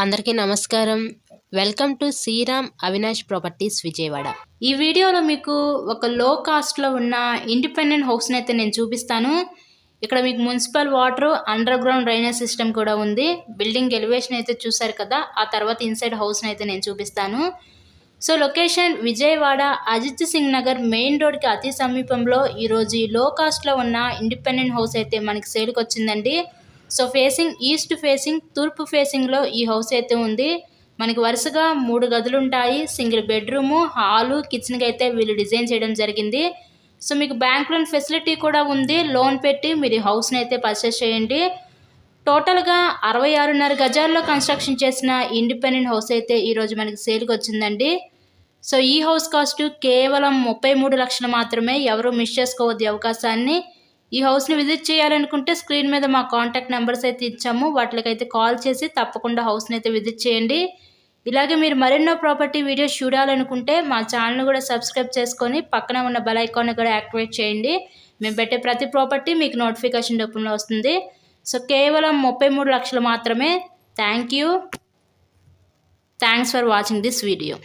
అందరికీ నమస్కారం. Welcome to Sriram Avinash properties Vijayawada. ఈ వీడియోలో మీకు ఒక లో కాస్ట్లో ఉన్న ఇండిపెండెంట్ హౌస్ని అయితే నేను చూపిస్తాను. ఇక్కడ మీకు municipal water underground drainage system కూడా ఉంది. బిల్డింగ్ ఎలివేషన్ అయితే చూసారు కదా ఆ తర్వాత ఇన్సైడ్ హౌస్ని అయితే నేను చూపిస్తాను. So location Vijayawada Ajit Singh Nagar main రోడ్కి అతి సమీపంలో ఈరోజు ఈ లో కాస్ట్లో ఉన్న ఇండిపెండెంట్ హౌస్ అయితే మనకి సేల్కి వచ్చిందండి. సో ఫేసింగ్ ఈస్ట్ ఫేసింగ్ తూర్పు ఫేసింగ్లో ఈ హౌస్ అయితే ఉంది. మనకి వరుసగా మూడు గదులు ఉంటాయి సింగిల్ బెడ్రూము హాలు కిచెన్కి అయితే వీళ్ళు డిజైన్ చేయడం జరిగింది. సో మీకు బ్యాంక్ లోన్ ఫెసిలిటీ కూడా ఉంది. లోన్ పెట్టి మీరు ఈ హౌస్ని అయితే పర్చేస్ చేయండి. టోటల్గా అరవై ఆరున్నర గజాల్లో కన్స్ట్రక్షన్ చేసిన ఇండిపెండెంట్ హౌస్ అయితే ఈరోజు మనకి సేల్కి వచ్చిందండి. సో ఈ హౌస్ కాస్ట్ కేవలం ముప్పై మూడు లక్షలు మాత్రమే. ఎవరు మిస్ చేసుకోవద్దు అవకాశాన్ని. ఈ హౌస్ని విజిట్ చేయాలనుకుంటే స్క్రీన్ మీద మా కాంటాక్ట్ నెంబర్స్ అయితే ఇచ్చాము. వాటికైతే కాల్ చేసి తప్పకుండా హౌస్ని అయితే విజిట్ చేయండి. ఇలాగే మీరు మరెన్నో ప్రాపర్టీ వీడియోస్ చూడాలనుకుంటే మా ఛానల్ని కూడా సబ్స్క్రైబ్ చేసుకొని పక్కన ఉన్న బెల్ ఐకాన్ని కూడా యాక్టివేట్ చేయండి. మేము పెట్టే ప్రతి ప్రాపర్టీ మీకు నోటిఫికేషన్ రూపంలో వస్తుంది. సో కేవలం ముప్పై మూడు లక్షలు మాత్రమే. Thank you thanks for watching this video